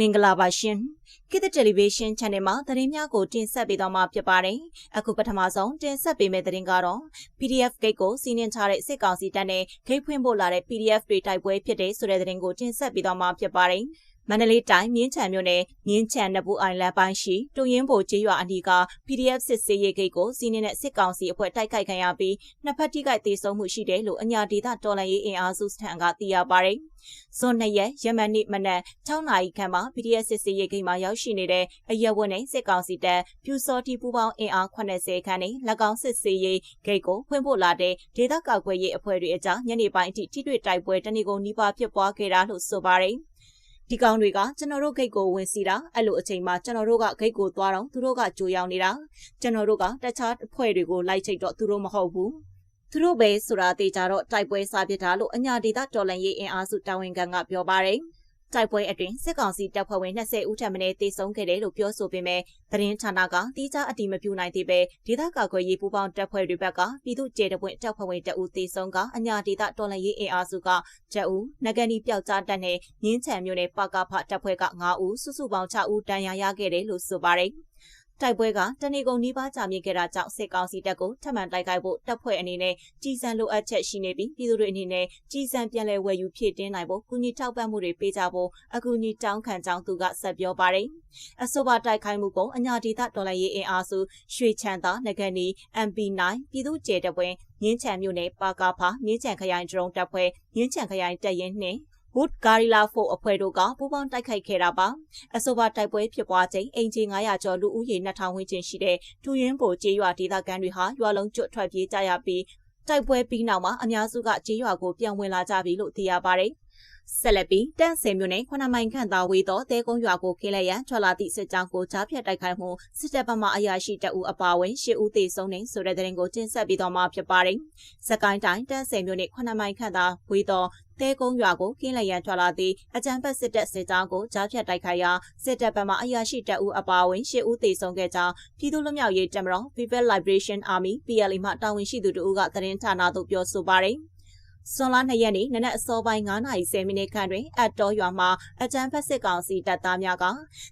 မင်္ဂလာပါရှင်ခေတ်တယ်လီဗေးရှင်း channel မှာသတင်းများကိုတင်ဆက်ပေးသွားမှာဖြစ်ပါတယ်အခုပထမဆုံးတင်ဆက်ပေးမယ့်သတင်းကတော့ PDF gate ကိုစီးနှင်ထားတဲ့စစ်ကောင်စီတပ်နဲ့ဂိတ်ဖွင့်ဖို့လာတဲ့ PDF တွေတိုက်ပွဲဖြစ်တဲ့ဆိုတဲ့သတင်းကိုတင်ဆက်ပေးသွားမှာဖြစ်ပါတယ် မန္တလေးတိုင်းမြင်းချံမြို့နယ်မြင်းချံနဘူးအိုင်လန်ပိုင်းရှိတူရင်ဘိုကျေးရွာအနီးက PDF စစ်စေးရေးဂိတ်ကိုစီးနေတဲ့စစ်ကောင်စီအဖွဲ့တိုက်ခိုက်ခံရပြီးနှစ်ဖက်ထိခိုက်ဒေဆုံးမှုရှိတယ်လို့အညာဒေသတော်လှန်ရေးအင်အားစုစထံကသိရပါတယ်။ဇွန်၂ရက်ယမန်နေ့မနက်6နာရီခန့်မှာ PDF စစ်စေးရေးဂိတ်မှာရောက်ရှိနေတဲ့အရက်ဝတ်နဲ့စစ်ကောင်စီတပ်ပြူစောတိပူပေါင်းအင်အား80ခန့်နဲ့၎င်းစစ်စေးရေးဂိတ်ကိုဖွင့်ဖို့လာတဲ့ဒေသကာကွယ်ရေးအဖွဲ့တွေအကြားညနေပိုင်းအထိထိတွေ့တိုက်ပွဲတနေကုန်နီးပါးဖြစ်ပွားခဲ့တာလို့ဆိုပါတယ်။ ဒီကောင်တွေကကျွန်တော်တို့ဂိတ်ကိုဝင်စီတာအဲ့လိုအချိန်မှာကျွန်တော်တို့ကဂိတ်ကိုသွားတော့သူတို့ကကြိုရောက်နေတာကျွန်တော်တို့ကတခြားအဖွဲ့တွေကိုလိုက်ချိတ်တော့သူတို့မဟုတ်ဘူးသူတို့ပဲဆိုတာတေချာတော့တိုက်ပွဲစားပြတာလို့အညာဒေတာတော်လန်ရေးအင်အားစုတာဝန်ခံကပြောပါတယ် တိုက်ပွဲအတွင်းစစ်ကောင်စီတပ်ဖွဲ့ဝင်20ဦးထပ်မံတေဆုံးခဲ့တယ်လို့ပြောဆိုပေမဲ့သတင်းဌာနကတီးခြားအတိမပြုနိုင်သေးပဲဒေသကာကွယ်ရေးပူးပေါင်းတပ်ဖွဲ့တွေဘက်ကပြည်သူ့ကျေတပွင့်တပ်ဖွဲ့ဝင်တအူတေဆုံးကအညာဒေသတော်လှန်ရေးအင်အားစုကချက်ဦးနဂန်ဒီပျောက်ကြားတပ်နဲ့ငင်းချံမျိုးနဲ့ပကဖတပ်ဖွဲ့က9ဦးစုစုပေါင်း6ဦးတန်ရာရခဲ့တယ်လို့ဆိုပါတယ်။ တိုက်ပွဲကတနေကုန်နီးပါးကြာမြင့်ခဲ့တာကြောင့်စစ်ကောင်စီတပ်ကိုထပ်မံတိုက်ခိုက်ဖို့တပ်ဖွဲ့အနေနဲ့ကြီးစံလိုအပ်ချက်ရှိနေပြီးပြည်သူတွေအနေနဲ့ကြီးစံပြန်လည်ဝယ်ယူဖြည့်တင်းနိုင်ဖို့ကုညီထောက်ပံ့မှုတွေပေးကြဖို့အကူအညီတောင်းခံကြောင်းသူကဆက်ပြောပါတယ်။အဆိုပါတိုက်ခိုက်မှုကိုအညာဒေသဒေါ်လာရေးအင်အားစုရွှေချမ်းသာငကန်နီ MP9 ပြည်သူ့ကျေတပွဲငင်းချံမြို့နယ်ပါကာဖာငင်းချံခရိုင်ဒရုန်းတပ်ဖွဲ့ငင်းချံခရိုင်တပ်ရင်းနှင့် Wood Garilla 4အဖွဲ့တို့ကပူးပေါင်းတိုက်ခိုက်ခဲ့တာပါအဆိုပါတိုက်ပွဲဖြစ်ပွားချိန်အင်ဂျီ900ကျော်လူဦးရေ2000ဝန်းကျင်ရှိတဲ့ထူရင်းပိုကျေးရွာဒေသခံတွေဟာရွာလုံးကျွတ်ထွက်ပြေးကြရပြီးတိုက်ပွဲပြီးနောက်မှာအများစုကကျေးရွာကိုပြန်ဝင်လာကြပြီလို့သိရပါတယ် ဆက်လက်ပြီးတန့်စင်မြို့နယ်ခွနမိုင်ခန့်သာဝေသောတဲကုန်းရွာကိုခင်းလက်ရန်ထွက်လာသည့်စစ်ကြောင်းကိုကြားဖြတ်တိုက်ခိုက်မှုစစ်တပ်ဘက်မှအရာရှိတအူအပါဝင်ရှစ်ဦးသေဆုံးနေဆိုတဲ့တဲ့ရင်ကိုတင်ဆက်ပြီးတော့မှဖြစ်ပါတယ်။စကိုင်းတိုင်းတန့်စင်မြို့နယ်ခွနမိုင်ခန့်သာဝေသောတဲကုန်းရွာကိုခင်းလက်ရန်ထွက်လာသည့်အကြမ်းဖက်စစ်တပ်စစ်ကြောင်းကိုကြားဖြတ်တိုက်ခိုက်ရာစစ်တပ်ဘက်မှအရာရှိတအူအပါဝင်ရှစ်ဦးသေဆုံးခဲ့ကြောင်းပြည်သူ့လွတ်မြောက်ရေးတပ်မတော် People Liberation Army PLA မှတာဝန်ရှိသူတို့ကသတင်းဌာနသို့ပြောဆိုပါတယ်။ စွန်လ2ရက်နေ့နနက်အစောပိုင်း9:30မိနစ်ခန့်တွင်အတ်တော်ရွာမှာအကြမ်းဖက်စစ်ကောင်စီတပ်သားများက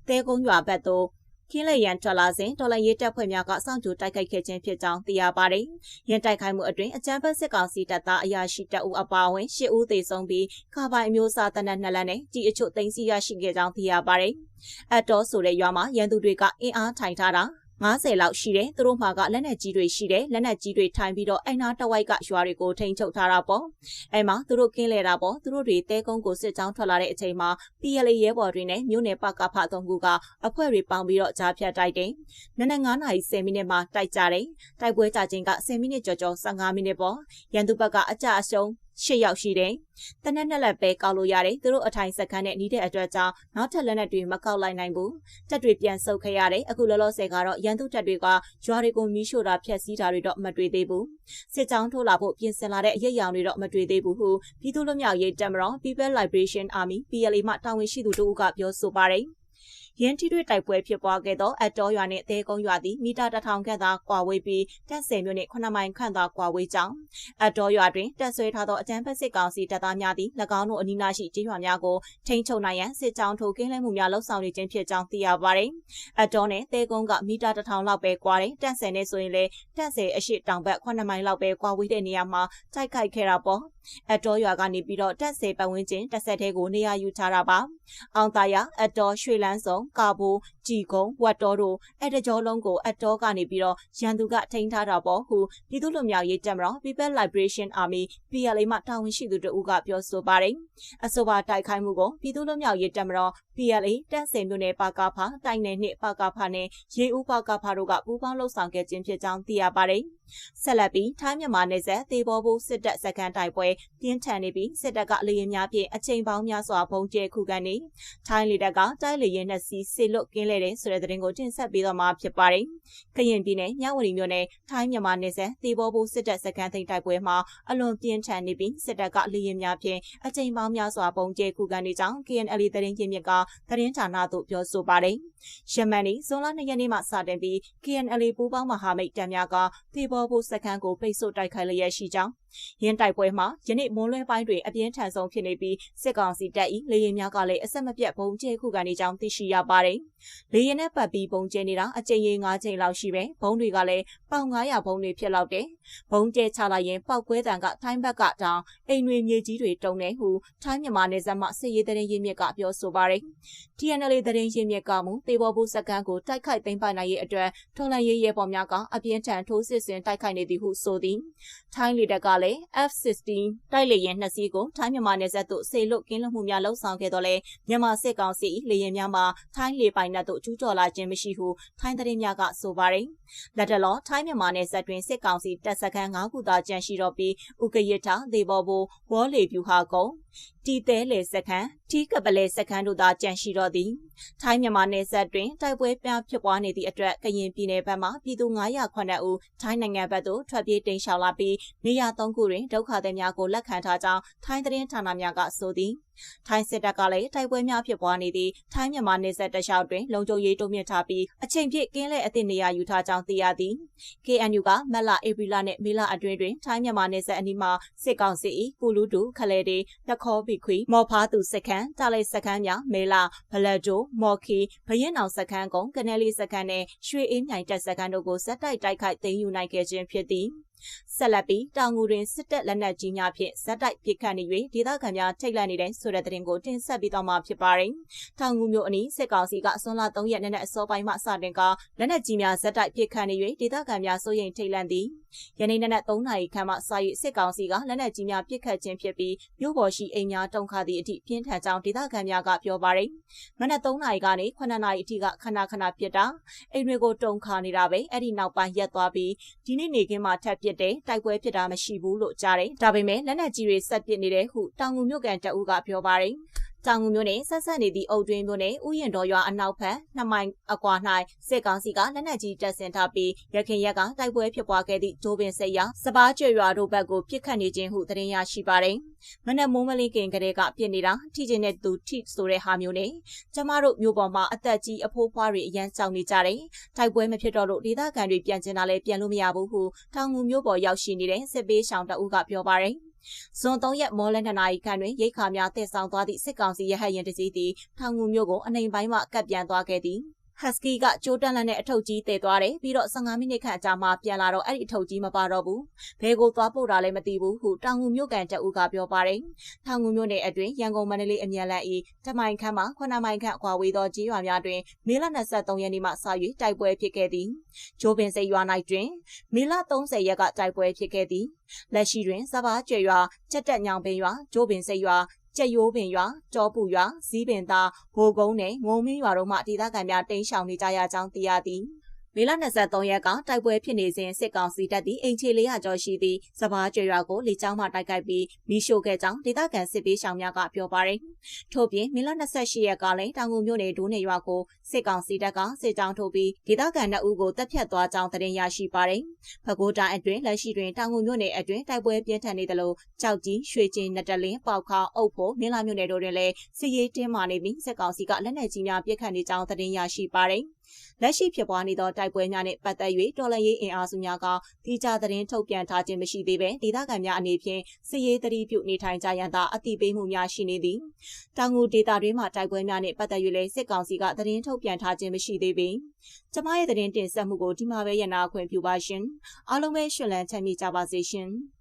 တဲကုန်းရွာဘက်သို့ခင်းလက်ရန်ထွက်လာစဉ်တော်လိုင်းရေးတပ်ဖွဲ့များကစောင့်ကြိုတိုက်ခိုက်ခဲ့ခြင်းဖြစ်ကြောင်းသိရပါတယ်။ရန်တိုက်ခိုက်မှုအတွင်းအကြမ်းဖက်စစ်ကောင်စီတပ်သားအရာရှိတပ်ဦးအပါအဝင်၈ဦးသေဆုံးပြီးခါပိုင်အမျိုးအစားတနက်နှစ်လက်နဲ့ကြီးအချို့သိမ်းဆည်းရရှိခဲ့ကြောင်းသိရပါတယ်။အတ်တော်ဆိုတဲ့ရွာမှာရန်သူတွေကအင်အားထိုင်ထားတာ 90လောက်ရှိတယ်သူတို့မှာကလက်နက်ကြီးတွေရှိတယ်လက်နက်ကြီးတွေထိုင်ပြီးတော့အိမ်နာတဝိုက်ကရွာတွေကိုထိန်ချုပ်ထားတာပေါ့အဲမှာသူတို့ကင်းလဲတာပေါ့သူတို့တွေတဲကုန်းကိုစစ်ကြောင်းထွက်လာတဲ့အချိန်မှာ PLA ရဲဘော်တွေနဲ့မြို့နယ်ပကဖသုံးခုကအဖွဲ့တွေပေါင်းပြီးတော့ကြားဖြတ်တိုက်တယ်နနက်9:10မိနစ်မှာတိုက်ကြတယ်တိုက်ပွဲကြခြင်းက10မိနစ်ကျော်ကျော်15မိနစ်ပေါ့ရန်သူဘက်ကအကြအရှုံး ၈ယောက်ရှိတယ်။တနက်နဲ့လက်ပဲကောက်လို့ရတယ်။သူတို့အထိုင်စခန်းနဲ့နီးတဲ့အတွက်ကြောင့်နောက်ထပ်လက်နက်တွေမကောက်လိုက်နိုင်ဘူး။တက်တွေပြန်ဆုတ်ခဲ့ရတယ်။အခုလောလောဆယ်ကတော့ရန်သူတက်တွေကရွာတွေကိုမီးရှို့တာဖျက်ဆီးတာတွေတော့မတွေ့သေးဘူး။စစ်ကြောင်းထိုးလာဖို့ပြင်ဆင်လာတဲ့အရေးအယောင်တွေတော့မတွေ့သေးဘူးဟုပြည်သူ့လွတ်မြောက်ရေးတပ်မတော် People Liberation Army PLA မှတာဝန်ရှိသူတို့ကပြောဆိုပါတယ်။ ရင်းထိတွေ့တိုက်ပွဲဖြစ်ပွားခဲ့သောအတော်ရွာနှင့်အသေးကုန်းရွာသည်မီတာ1000ခန့်သာကွာဝေးပြီးတက်ဆယ်မြို့နှင့်9မိုင်ခန့်သာကွာဝေးကြောင်းအတော်ရွာတွင်တက်ဆွဲထားသောအကြမ်းဖက်စစ်ကောင်စီတပ်သားများသည်၎င်းတို့အနီးနားရှိကျေးရွာများကိုထိန်းချုပ်နိုင်ရန်စစ်ကြောင်းထိုးကင်းလှည့်မှုများလှုပ်ဆောင်နေခြင်းဖြစ်ကြောင်းသိရပါသည်။အတော်နှင့်အသေးကုန်းကမီတာ1000လောက်ပဲကွာတယ်တက်ဆယ်နဲ့ဆိုရင်လည်းတက်ဆယ်အရှိတောင်ဘက်9မိုင်လောက်ပဲကွာဝေးတဲ့နေရာမှာတိုက်ခိုက်ခဲ့တာပေါ့။ အတော်ရွာကနေပြီးတော့တက်ဆယ်ပတ်ဝန်းကျင်တက်ဆက်တဲ့ကိုနေရာယူထားတာပါ။အောင်သားရအတော်ရွှေလန်းစုံကာဘိုကြည်ကုန်းဝတ်တော်တို့အဲ့တကြောလုံးကိုအတော်ကနေပြီးတော့ရန်သူကထိန်းထားတာပေါ့ဟုပြည်သူ့လူမျိုးရေးတပ်မတော် People Liberation Army PLA မှတာဝန်ရှိသူတို့ကပြောဆိုပါတယ်အဆိုပါတိုက်ခိုက်မှုကိုပြည်သူ့လူမျိုးရေးတပ်မတော် PLA တန့်စင်မြို့နယ်ပါကာဖာတိုင်နယ်နှင့်ပါကာဖာနဲ့ရေဦးပါကာဖာတို့ကပူးပေါင်းလှုပ်ဆောင်ခဲ့ခြင်းဖြစ်ကြောင်းသိရပါတယ်ဆက်လက်ပြီးထိုင်းမြန်မာနယ်စပ်သေဘောဘူးစစ်တပ်စခန်းတိုက်ပွဲပြင်းထန်နေပြီးစစ်တပ်ကလေရင်များဖြင့်အချိန်ပေါင်းများစွာပုံကျဲခုခံနေထိုင်းလေတပ်ကတိုက်လေရင်နဲ့စီစေလွတ်ကင်းလဲတဲ့ဆိုတဲ့သတင်းကိုတင်ဆက်ပေးတော့မှာဖြစ်ပါတယ်။ကရင်ပြည်နယ်မြဝတီမြို့နယ်ထိုင်းမြန်မာနယ်စပ်သေဘောဘူးစစ်တပ်စခန်းသိမ်းတိုက်ပွဲမှာအလွန်ပြင်းထန်နေပြီးစစ်တပ်ကလေရင်များဖြင့်အချိန်ပေါင်းများစွာပုံကျဲခုခံနေကြောင်း KNL သတင်းရင်းမြစ်ကသတင်းဌာနသို့ပြောဆိုပါတယ်။ယမန်နေ့ဇွန်လ2ရက်နေ့မှစတင်ပြီး KNL ပူးပေါင်းမဟာမိတ်တပ်များကသေဘောဘောဖို့စခန်းကိုပိတ်ဆို့တိုက်ခိုက်လျက်ရှိကြောင်းရင်းတိုက်ပွဲမှာယနေ့မွန်းလွဲပိုင်းတွင်အပြင်းထန်ဆုံးဖြစ်နေပြီးစစ်ကောင်စီတပ်၏လေရင်များကလည်းအဆက်မပြတ်ဘုံကျဲခုကနေကြောင်းသိရှိရပါတယ်။လေရင်နဲ့ပတ်ပြီးဘုံကျဲနေတာအကြိမ်ရေ9ချိန်လောက်ရှိပဲဘုံတွေကလည်းပေါင်900ဘုံတွေဖြစ်လောက်တယ်။ဘုံကျဲချလိုက်ရင်ပောက်ကွဲတံကထိုင်းဘက်ကတောင်အိမ်တွေမြေကြီးတွေတုံနေဟုထိုင်းမြန်မာနယ်စပ်မှစစ်ရေးတရင်ရင်းမြစ်ကပြောဆိုပါတယ်။ TNL တရင်ရင်းမြစ်ကမူတေဘောဘူးစကန်ကိုတိုက်ခိုက်သိမ်းပိုက်နိုင်ရေးအတွက်ထော်လန်ရေးရဲပေါ်များကအပြင်းထန်ထိုးစစ်ဆင်တိုက်ခိုက်နေသည်ဟုဆိုသည်။ထိုင်းလေတပ်ကလည်း F16 တိုက်လေယာဉ်နှစ်စီးကိုထိုင်းမြန်မာနယ်စပ်သို့ဆေလွတ်ကင်းလွတ်မှုများလှုံ့ဆော်ခဲ့တော့လဲမြန်မာစစ်ကောင်စီလေယာဉ်များမှထိုင်းလေပိုင်နက်သို့ကျူးကျော်လာခြင်းမရှိဟုထိုင်းသတင်းများကဆိုပါတယ်။လက်တလောထိုင်းမြန်မာနယ်စပ်တွင်စစ်ကောင်စီတပ်စခန်း၅ခုသာကျန်ရှိတော့ပြီးဥကရစ်တာဒေဘောဘူဝေါ်လေပြူဟာကုံ တီတဲလေစခန်းထီးကပလဲစခန်းတို့သာကြန့်ရှိတော့သည်ထိုင်းမြန်မာနယ်စပ်တွင်တိုက်ပွဲပြဖြစ်ပွားနေသည့်အတွက်ကရင်ပြည်နယ်ဘက်မှပြည်သူ909ဦးထိုင်းနိုင်ငံဘက်သို့ထွက်ပြေးတိမ်းရှောင်လာပြီးနေရာ၃ခုတွင်ဒုက္ခသည်များကိုလက်ခံထားကြောင်းထိုင်းသတင်းဌာနများကဆိုသည်ထိုင်းစစ်တပ်ကလည်းတိုက်ပွဲများဖြစ်ပွားနေသည့်ထိုင်းမြန်မာနယ်စပ်တလျှောက်တွင်လုံခြုံရေးတိုးမြှင့်ထားပြီးအချိန်ပြည့်ကင်းလဲအသည့်နေရာယူထားကြောင်းသိရသည် KNU ကမက်လာဧပြီလနှင့်မေလအတွင်းတွင်ထိုင်းမြန်မာနယ်စပ်အနီးမှာစစ်ကောင်စီ၏ပူလူတူခလဲတေနခေါဘီခွီမော်ဖားသူစခန်းတာလိုက်စခန်းများမေလာဘလတ်တိုမော်ခီဘရင်အောင်စခန်းကုန်းကနယ်လီစခန်းနှင့်ရွှေအေးမြိုင်တပ်စခန်းတို့ကိုဇက်တိုက်တိုက်ခိုက်သိမ်းယူနိုင်ခဲ့ခြင်းဖြစ်သည်ဆက်လက်ပြီးတောင်ငူတွင်စစ်တပ်လက်နက်ကြီးများဖြင့်ဇက်တိုက်ပစ်ခတ်နေ၍ဒေသခံများထိတ်လန့်နေတဲ့ဆိုတဲ့သတင်းကိုတင်ဆက်ပြီးတော့မှာဖြစ်ပါတယ်။တောင်ငူမြို့အနီးစစ်ကောင်စီကအစွန်းလာ3ရက်နဲ့အစောပိုင်းမှစတင်ကလက်နက်ကြီးများဇက်တိုက်ပစ်ခတ်နေ၍ဒေသခံများစိုးရိမ်ထိတ်လန့်သည်။ ယနေ့နေ့3နာရီခန့်မှစ၍စစ်ကောင်စီကလက်နက်ကြီးများပစ်ခတ်ခြင်းဖြစ်ပြီးမြို့ပေါ်ရှိအိမ်များတုံခါသည့်အထိပြင်းထန်ကြောင်းဒေသခံများကပြောပါတယ်။မနက်3နာရီကနေ9နာရီအထိကခဏခဏပစ်တာအိမ်တွေကိုတုံခါနေတာပဲအဲ့ဒီနောက်ပိုင်းရက်သွားပြီးဒီနေ့နေခင်းမှာထပ်ပစ်တယ်တိုက်ပွဲဖြစ်တာမရှိဘူးလို့ကြားတယ်ဒါပေမဲ့လက်နက်ကြီးတွေဆက်ပစ်နေတယ်ဟုတောင်ငူမြို့ကန်တအူးကပြောပါတယ် တောင်ငူမြို့နယ်ဆက်ဆက်နေသည့်အုတ်တွင်းမြို့နယ်ဥယျာဉ်တော်ရွာအနောက်ဘက်နှစ်မိုင်အကွာ၌စစ်ကောင်စီကလက်နက်ကြီးတပ်ဆင်ထားပြီးရခင်ရက်ကတိုက်ပွဲဖြစ်ပွားခဲ့သည့်ဂျိုးပင်စိတ်ရစပားကျွရွာတို့ဘက်ကိုပစ်ခတ်နေခြင်းဟုသတင်းရရှိပါတယ်။မနက်မိုးမလင်းခင်ကလေးကပြစ်နေတာထိကျင်တဲ့သူထိဆိုတဲ့ဟာမျိုးနဲ့ကျမတို့မြို့ပေါ်မှာအသက်ကြီးအဖိုးဖွားတွေအရန်ကြောက်နေကြတယ်။တိုက်ပွဲမဖြစ်တော့လို့ဒေသခံတွေပြန်ကျင်တာလည်းပြန်လို့မရဘူးဟုတောင်ငူမြို့ပေါ်ရောက်ရှိနေတဲ့စစ်ပေးရှောင်းတအုပ်ကပြောပါတယ်။ ဇွန်3ရက်မော်လ2နာရီခန့်တွင်ရိတ်ခါများတည်ဆောင်သွားသည့်စစ်ကောင်စီရဟတ်ရင်တစည်းသည်ထောင်ငူမြို့ကိုအနိုင်ပိုင်းမှကပ်ပြန်သွားခဲ့သည် ဟက်စကီကကြိုးတန်းလန့်တဲ့အထုပ်ကြီးတည်သွားတယ်ပြီးတော့15မိနစ်ခန့်အကြာမှပြန်လာတော့အဲ့ဒီအထုပ်ကြီးမပါတော့ဘူးဘဲကိုသွားပို့တာလည်းမသိဘူးဟုတောင်ငူမြို့ကန်တအူကပြောပါတယ်ထောင်ငူမြို့နယ်အတွင်းရန်ကုန်မန္တလေးအမြန်လန်းဤတမိုင်ခန့်မှ9မိုင်ခန့်အကွာဝေးသောကြီးရွာများတွင်မေလ23ရက်နေ့မှစ၍တိုက်ပွဲဖြစ်ခဲ့သည်ဂျိုးပင်စိတ်ရွာ၌တွင်မေလ30ရက်ကတိုက်ပွဲဖြစ်ခဲ့သည်လက်ရှိတွင်စဘာကျွေရွာချက်တက်ညောင်ပင်ရွာဂျိုးပင်စိတ်ရွာ ကျက်ရိုးပင်ရွာတောပူရွာဇီးပင်သားဘိုကုန်းနဲ့ငုံမင်းရွာတို့မှဒေသခံများတိမ်းရှောင်နေကြရကြောင်းသိရသည် မေလ23ရက်ကတိုက်ပွဲဖြစ်နေစဉ်စစ်ကောင်စီတပ်သည်အင်ချေ400ကျော်ရှိသည့်စဘာကျွေရွာကိုလေကြောင်းမှတိုက်ခိုက်ပြီးမိရှို့ခဲ့ကြောင်းဒေသခံစစ်ပေးရှောင်များကပြောပါတယ်။ထို့ပြင်မေလ28ရက်ကလည်းတောင်ငူမြို့နယ်ဒိုးနေရွာကိုစစ်ကောင်စီတပ်ကစစ်ကြောင်းထုတ်ပြီးဒေသခံ2ဦးကိုတပ်ဖြတ်သွားကြောင်းသတင်းရရှိပါတယ်။ဖကိုးတိုင်းအတွင်းလက်ရှိတွင်တောင်ငူမြို့နယ်အတွင်းတိုက်ပွဲပြင်းထန်နေသလိုကြောက်ကြီးရွှေကျင်းနတလင်းပေါခေါအုပ်ဖို့မင်းလာမြို့နယ်တို့တွင်လည်းစစ်ရေးတင်းမာနေပြီးစစ်ကောင်စီကလက်နက်ကြီးများပစ်ခတ်နေကြောင်းသတင်းရရှိပါတယ်။ လက်ရှိဖြစ်ပွားနေသောတိုက်ပွဲများနှင့်ပတ်သက်၍တော်လှန်ရေးအင်အားစုများကတိကျသတင်းထုတ်ပြန်ထားခြင်းမရှိသေးဘဲဒေသခံများအနေဖြင့်စစ်ရေးတတိပြုနေထိုင်ကြရန်သာအတိပေးမှုများရှိနေသည်။တောင်ငူဒေသတွင်းမှတိုက်ပွဲများနှင့်ပတ်သက်၍လည်းစစ်ကောင်စီကသတင်းထုတ်ပြန်ထားခြင်းမရှိသေးပေ။ကျမရဲ့သတင်းတင်ဆက်မှုကိုဒီမှာပဲရနာခွင့်ပြုပါရှင်။အားလုံးပဲရှင်လန်းချမ်းမြေ့ကြပါစေရှင်။